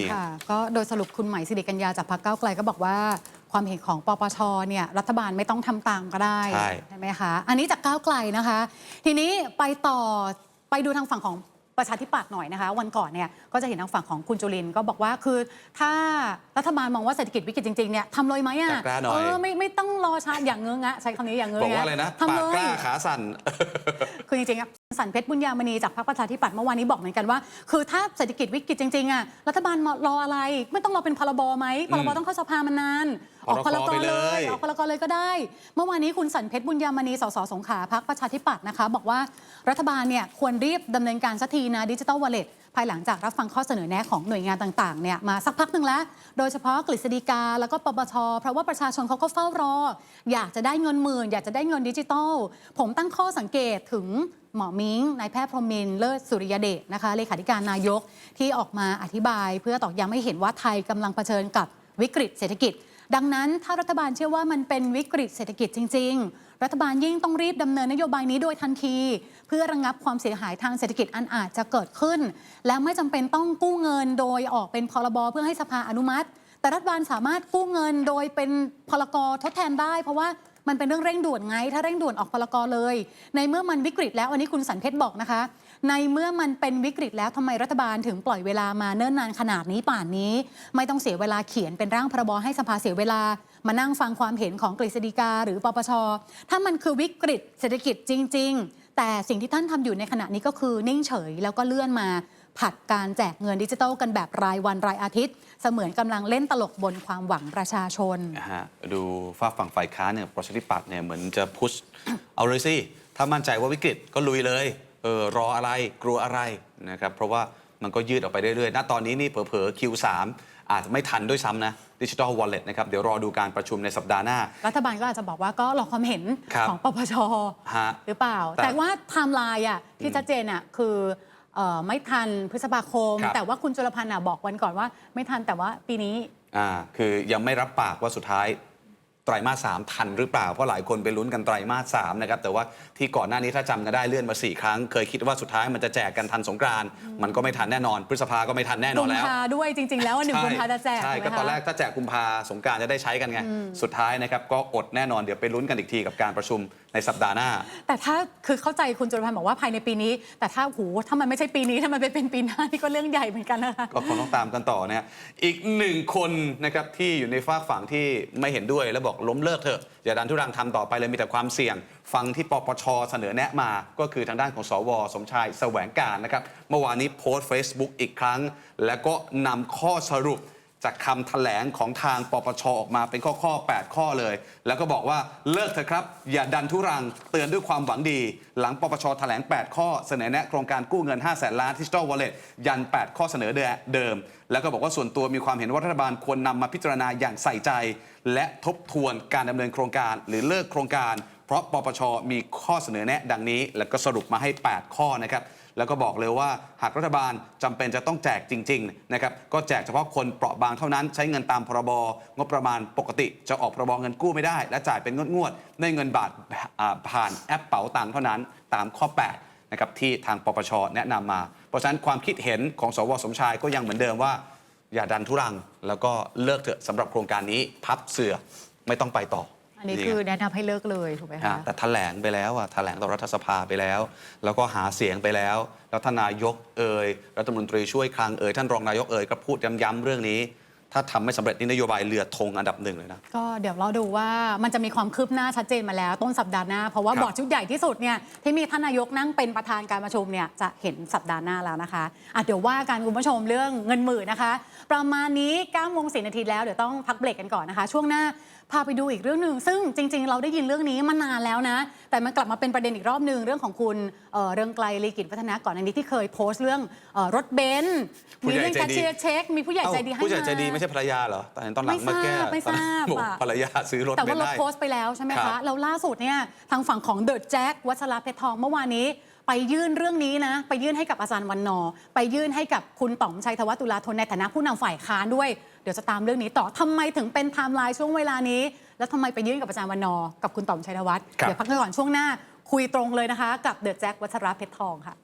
นี่ไงค่ะก็โดยสรุปคุณใหม่สิริกัญญาจากพรรคก้าวไกลก็บอกว่า ความเห็นของปปชเนี่ยรัฐบาลไม่ต้องทำตามก็ได้ใช่ไหมคะ อันนี้จากก้าวไกลนะคะ ทีนี้ไปต่อไปดูทางฝั่งของ ประชาธิปัตย์หน่อยนะคะ วันก่อนเนี่ยก็จะเห็นทางฝั่งของคุณจุลินทร์ก็บอกว่าคือ ถ้ารัฐบาลมองว่าเศรษฐกิจวิกฤตจริงๆเนี่ยทำเลยไหมอะกล้าๆหน่อย เออไม่ไม่ต้องรอช้าอย่างเงื้องะใช้คำนี้อย่างเงื้บออกงะว่าอะไรนะทำปากเลกล้ายขาสั่น คือจริงๆอะสันเพชรบุญญามณีจากพรรคประชาธิปัตย์เมื่อวานนี้บอกเหมือนกันว่า คือถ้าเศรษฐกิจวิกฤตจริงๆอะรัฐบาลรออะไร ไม่ต้องรอเป็นพรบไหมพรบอืมต้องเข้าสภามานาน ออกพพรรกไปเลเลยออกพรกเลยก็ได้ เมื่อวานนี้คุณสันเพชรบุญญามณีสสสงขลาพรรคประชาธิปัตย์นะคะ บอกว่ารัฐบาลเนี่ยควรรีบดำเนินการสักทีนะดิจิ t a ลวอลเล็ตภายหลังจากรับฟังข้อเสนอแนะของหน่วยงานต่างๆเนี่ยมาสักพักหนึ่งแล้ว โดยเฉพาะกฤษฎีกาแล้วก็ปปชเพราะว่าประชาชนเขาก็เฝ้ารอ อยากจะได้เงินหมื่น อยากจะได้เงินดิจิตอลผมตั้งข้อสังเกตถึงหมอมิงนายแพทย์พรหมินเลิศสุริยเดชนะคะเลขาธิการนายกที่ออกมาอธิบาย เพื่อตอกย้ำให้เห็นว่าไทยกำลังเผชิญกับวิกฤตเศรษฐกิจ ดังนั้นถ้ารัฐบาลเชื่อว่ามันเป็นวิกฤตเศรษฐกิจจริง ๆ รัฐบาลยิ่งต้องรีบดำเนินนโยบายนี้โดยทันที เพื่อระงงับความเสียหายทางเศรษฐกิจอันอาจจะเกิดขึ้น และไม่จำเป็นต้องกู้เงินโดยออกเป็นพรบเพื่อให้สภาอนุมัติ แต่รัฐบาลสามารถกู้เงินโดยเป็นพรกทดแทนได้ เพราะว่า มันเป็นเรื่องเร่งด่วนไง ถ้าเร่งด่วนออกพรกรเลย ในเมื่อมันวิกฤตแล้วอันนี้คุณสันเพชรบอกนะคะ ในเมื่อมันเป็นวิกฤตแล้วทำไมรัฐบาลถึงปล่อยเวลามาเนิ่นนานขนาดนี้ป่านนี้ ไม่ต้องเสียเวลาเขียนเป็นร่างพรบให้สภาเสียเวลา มานั่งฟังความเห็นของกฤษฎีกา หรือปปชถ้ามันคือวิกฤตเศรษฐกิจจริง ๆ แต่สิ่งที่ท่านทำอยู่ในขณะนี้ก็คือนิ่งเฉยแล้วก็เลื่อนมา ผัดการแจกเงินดิจิทัลกันแบบรายวันรายอาทิตย์ เสมือนกำลังเล่นตลกบนความหวังประชาชนนะฮะดูฝ้ากฝั่งฝ่ายค้านเนี่ยประชาธิปัตย์เนี่ยเหมือนจะพุชเอาเลยสิถ้ามั่นใจว่าวิกฤตก็ลุยเลยเออรออะไรกลัวอะไรนะครับเพราะว่ามันก็ยืดออกไปเรื่อยๆ ณ ตอนนี้นี่เผลอๆ Q3 อาจจะไม่ทันด้วยซ้ำนะดิจิทัลวอลเล็ตนะครับ เดี๋ยวรอดูการประชุมในสัปดาห์หน้า รัฐบาลก็อาจจะบอกว่าก็รอความเห็นครับของปปชฮะหรือเปล่าแต่แต่ว่าไทม์ไลน์อะที่ชัดเจนอะคือ เอ่อไม่ทันพฤษภาคม ครับ แต่ว่าคุณจุลพันธ์อะบอกวันก่อนว่า ไม่ทันแต่ว่าปีนี้ อ่าคือยังไม่รับปากว่าสุดท้าย ไตรมาสสามทันหรือเปล่า เพราะหลายคนไปลุ้นกันไตรมาสสามนะครับแต่ว่าที่ก่อนหน้านี้ถ้าจำกันได้เลื่อนมา 4 ครั้ง เคยคิดว่าสุดท้ายมันจะแจกกันทันสงกรานต์มันก็ไม่ทันแน่นอน พฤษภาก็ไม่ทันแน่นกุอนมแล้วภาด้วยจริง ๆ แล้วว่าหนึ่งกุมภาจะแจกใช่ถูไหมก็ตอนคะแรกถ้าแจกกุมภาสงกรารจะได้ใช้กันไง สุดท้ายนะครับก็อดแน่นอนเดี๋ยวไปลุ้นกันอีกทีกับการประชุมในสัปดาห์หน้า แต่ถ้าคือเข้าใจคุณจุลพันธ์บอกว่าภายในปีนี้ แต่ถ้าโหถ้ามันไม่ใช่ปีนี้ถ้ามันไปเป็นปีหน้านี่ก็เรื่องใหญ่เหมือนกันนะคะ ก็คงต้องตามกันต่อนะฮะอีกหนึ่งคนนะครับที่อยู่ในฝากฝั่งที่ไม่เห็นด้วยแล้วบอกล้มเลิกเถอะอย่าดันทุรังทำต่อไปเลยมีแต่ความเสี่ยง ฟังที่ปปชเสนอแนะมา ก็คือทางด้านของสว สมชายแสวงการนะครับเมื่อวานนี้โพสต์ Facebook อีกครั้ง แล้วก็นำข้อสรุป จากคำแถลงของทางปปชออกมาเป็นข้อข้อ 8 ข้อเลย แล้วก็บอกว่าเลิกเถอะครับ อย่าดันทุรังเตือนด้วยความหวังดี หลังปปชแถลง 8 ข้อเสนอแนะโครงการกู้เงิน 5 0 0แสนล้านดิจิทัลวอลเล็ตยัน 8 ข้อเสนอเดิม แล้วก็บอกว่าส่วนตัวมีความเห็นว่ารัฐบาลควรนำมาพิจารณาอย่างใส่ใจ และทบทวนการดำเนินโครงการ หรือเลิกโครงการ เพราะปปชมีข้อเสนอแนะดังนี้ แล้วก็สรุปมาให้ 8 ข้อนะครับแล้วก็บอกเลยว่าหากรัฐบาลจำเป็นจะต้องแจกจริงๆนะครับก็แจกเฉพาะคนเปราะบางเท่านั้น ใช้เงินตามพรบงบประมาณปกติ จะออกพรบเงินกู้ไม่ได้ และจ่ายเป็นงวดๆในเงินบาทผ่านแอปเป๋าตังเท่านั้นตามข้อ 8 นะครับที่ทางปปชแนะนำมา เพราะฉะนั้นความคิดเห็นของสวสมชายก็ยังเหมือนเดิมว่า อย่าดันทุรัง แล้วก็เลิกเถอะสำหรับโครงการนี้พับเสือไม่ต้องไปต่อ อันนี้ไงคือแนะนำให้เลิกเลยถูกไหมอะคะแต่แถลงไปแล้วอะแถลงต่อรัฐสภาไปแล้ว แล้วก็หาเสียงไปแล้ว แล้วท่านนายกเอ่ยรัฐมนตรีช่วยคลังเอ่ยท่านรองนายกเอ่ยก็พูดย้ำๆเรื่องนี้ ถ้าทำไม่สำเร็จนี่นโยบายเรือธงอันดับหนึ่งเลยนะก็เดี๋ยวเราดูว่ามันจะมีความคืบหน้าชัดเจนมาแล้ว ต้นสัปดาห์หน้าเพราะว่าครับบอร์ดชุดใหญ่ที่สุดเนี่ยที่มีท่านนายกนั่งเป็นประธานการประชุมเนี่ยจะเห็นสัปดาห์หน้าแล้วนะคะอะเดี๋ยวว่าการคุณผู้ชมเรื่องเงินหมื่นนะคะ ประมาณนี้9โมง4นาทีแล้วเดี๋ยวต้องพักเบรกกันก่อนนะคะ ช่วงหน้า พาไปดูอีกเรื่องหนึ่งซึ่งจริง ๆ เราได้ยินเรื่องนี้มานานแล้วนะ แต่มันกลับมาเป็นประเด็นอีกรอบหนึ่งเรื่องของคุณเอ่อเรืองไกลลีกิจวัฒนะก่อนอันนี้ที่เคยโพสต์เรื่องเอ่อรถเบนซ์ผู้มีใหญ่เรื่องใจแคชดีเชียร์เช็ค มีผู้ใหญ่ใจดีให้ผู้ใหญ่มาใจดีไม่ใช่ภรรยาเหรอแต่เห็นตอนหลังมาแก้ไม่ทราบบอกอะภรรยาซื้อรถแต่ไปว่าเราได้ โพสต์ไปแล้วใช่ไหมครัคะบ แล้วล่าสุดเนี่ยทางฝั่งของเดอะแจ็ควัชระเพชรทองเมื่อวานนี้ ไปยื่นเรื่องนี้นะ ไปยื่นให้กับอาจารย์วันนอร์ไปยื่นให้กับคุณต๋อมชัยธวัฒน์ตุลาธนในฐานะผู้นำฝ่ายค้านด้วย เดี๋ยวจะตามเรื่องนี้ต่อทำไมถึงเป็นไทม์ไลน์ช่วงเวลานี้ แล้วทำไมไปยื่นกับอาจารย์วันนอร์กับคุณต๋อมชัยธวัฒน์ครับเดี๋ยวพักกันก่อนช่วงหน้า คุยตรงเลยนะคะ กับเดอะแจ็ควัชระเพชรทองค่ะ